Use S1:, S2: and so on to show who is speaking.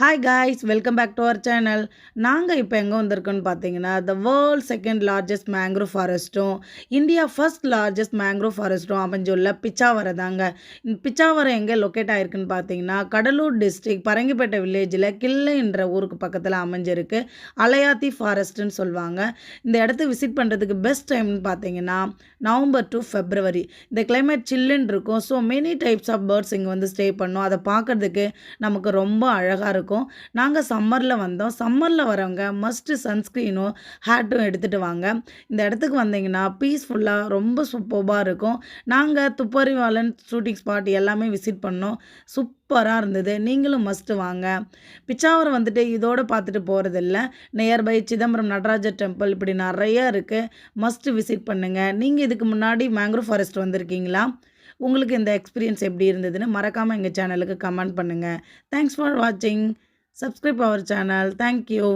S1: Hi guys welcome back to our channel நாங்கள் இப்போ எங்கே வந்திருக்கோன்னு பார்த்தீங்கன்னா the world second largest mangrove ஃபாரஸ்ட்டும் India first largest mangrove ஃபாரஸ்ட்டும் அமைஞ்சுள்ள பிச்சாவரம் தாங்க. பிச்சாவரம் எங்கே லொக்கேட் ஆகிருக்குன்னு பார்த்தீங்கன்னா கடலூர் டிஸ்ட்ரிக் பரங்கிப்பேட்டை வில்லேஜில் கிள்ளைன்ற ஊருக்கு பக்கத்தில் அமைஞ்சிருக்கு. அலையாத்தி ஃபாரஸ்ட்டுன்னு சொல்லுவாங்க. இந்த இடத்த விசிட் பண்ணுறதுக்கு பெஸ்ட் டைம்னு பார்த்தீங்கன்னா நவம்பர் டு ஃபெப்ரவரி இந்த கிளைமேட் சில்லுன்னு இருக்கும். So many types of birds இங்கே வந்து ஸ்டே பண்ணோம். அதை பார்க்குறதுக்கு நமக்கு ரொம்ப அழகாக இருக்கும். நாங்கள் சம்மரில் வந்தோம். சம்மரில் வரவங்க மஸ்ட்டு சன்ஸ்க்ரீனும் ஹேட்டும் எடுத்துகிட்டு வாங்க. இந்த இடத்துக்கு வந்தீங்கன்னா பீஸ்ஃபுல்லாக ரொம்ப சூப்பராக இருக்கும். நாங்கள் துப்பறிவாளன் ஷூட்டிங் ஸ்பாட் எல்லாமே விசிட் பண்ணோம். சூப்பராக இருந்தது. நீங்களும் மஸ்ட்டு வாங்க. பிச்சாவரம் வந்துட்டு இதோடு பார்த்துட்டு போகிறதில்ல நியர்பை சிதம்பரம் நடராஜர் டெம்பிள் இப்படி நிறைய இருக்குது மஸ்ட்டு விசிட் பண்ணுங்கள் நீங்கள் இதுக்கு முன்னாடி மேங்க்ரோவ் ஃபாரஸ்ட் வந்திருக்கீங்களா? உங்களுக்கு இந்த எக்ஸ்பீரியன்ஸ் எப்படி இருந்ததுன்னு மறக்காமல் எங்கள் சேனலுக்கு கமெண்ட் பண்ணுங்கள் தேங்க்ஸ் ஃபார் வாட்சிங் subscribe our channel thank you